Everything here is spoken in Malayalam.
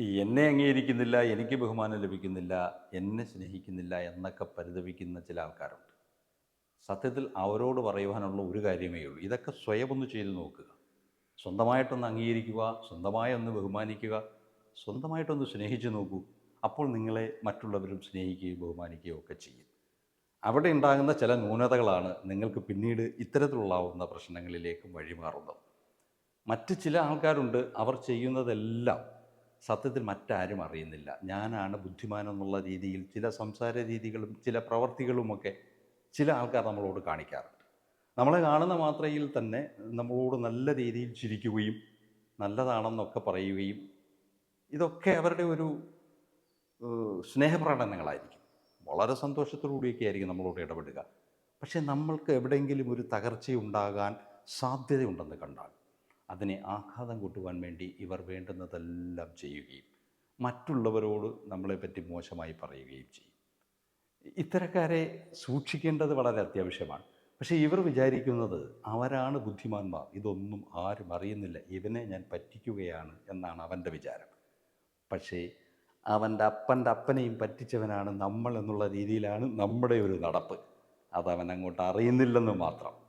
എന്നെ അംഗീകരിക്കുന്നില്ല എനിക്ക് ബഹുമാനം ലഭിക്കുന്നില്ല എന്നെ സ്നേഹിക്കുന്നില്ല എന്നൊക്കെ പരിതപിക്കുന്ന ചില ആൾക്കാരുണ്ട്. സത്യത്തിൽ അവരോട് പറയുവാനുള്ള ഒരു കാര്യമേ ഉള്ളൂ. ഇതൊക്കെ സ്വയം ഒന്ന് ചെയ്തു നോക്കുക. സ്വന്തമായിട്ടൊന്ന് അംഗീകരിക്കുക സ്വന്തമായി ഒന്ന് ബഹുമാനിക്കുക സ്വന്തമായിട്ടൊന്ന് സ്നേഹിച്ചു നോക്കൂ. അപ്പോൾ നിങ്ങളെ മറ്റുള്ളവരും സ്നേഹിക്കുകയും ബഹുമാനിക്കുകയും ഒക്കെ ചെയ്യും. അവിടെ ഉണ്ടാകുന്ന ചില ന്യൂനതകളാണ് നിങ്ങൾക്ക് പിന്നീട് ഇത്തരത്തിലുള്ളാവുന്ന പ്രശ്നങ്ങളിലേക്കും വഴിമാറുന്നത്. മറ്റ് ചില ആൾക്കാരുണ്ട് അവർ ചെയ്യുന്നതെല്ലാം സത്യത്തിൽ മറ്റാരും അറിയുന്നില്ല. ഞാനാണ് ബുദ്ധിമാൻ എന്നുള്ള രീതിയിൽ ചില സംസാര രീതികളും ചില പ്രവർത്തികളുമൊക്കെ ചില ആൾക്കാർ നമ്മളോട് കാണിക്കാറുണ്ട്. നമ്മളെ കാണുന്ന മാത്രയിൽ തന്നെ നമ്മളോട് നല്ല രീതിയിൽ ചിരിക്കുകയും നല്ലതാണെന്നൊക്കെ പറയുകയും ഇതൊക്കെ അവരുടെ ഒരു സ്നേഹപ്രകടനങ്ങളായിരിക്കും. വളരെ സന്തോഷത്തോടുകൂടിയൊക്കെ ആയിരിക്കും നമ്മളോട് ഇടപെടുക. പക്ഷേ നമ്മൾക്ക് എവിടെയെങ്കിലും ഒരു തകർച്ചയുണ്ടാകാൻ സാധ്യതയുണ്ടെന്ന് കണ്ടാൽ അതിനെ ആഘാതം കൂട്ടുവാൻ വേണ്ടി ഇവർ വേണ്ടുന്നതെല്ലാം ചെയ്യുകയും മറ്റുള്ളവരോട് നമ്മളെപ്പറ്റി മോശമായി പറയുകയും ചെയ്യും. ഇത്തരക്കാരെ സൂക്ഷിക്കേണ്ടത് വളരെ അത്യാവശ്യമാണ്. പക്ഷേ ഇവർ വിചാരിക്കുന്നത് അവരാണ് ബുദ്ധിമാന്മാർ. ഇതൊന്നും ആരും അറിയുന്നില്ല. ഇവനെ ഞാൻ പറ്റിക്കുകയാണ് എന്നാണ് അവന്റെ വിചാരം. പക്ഷേ അവന്റെ അപ്പന്റെ അപ്പനെയും പറ്റിച്ചവനാണ് നമ്മൾ എന്നുള്ള രീതിയിലാണ് നമ്മുടെ ഒരു നടപ്പ്. അതവൻ അങ്ങോട്ട് അറിയുന്നില്ലെന്ന് മാത്രം.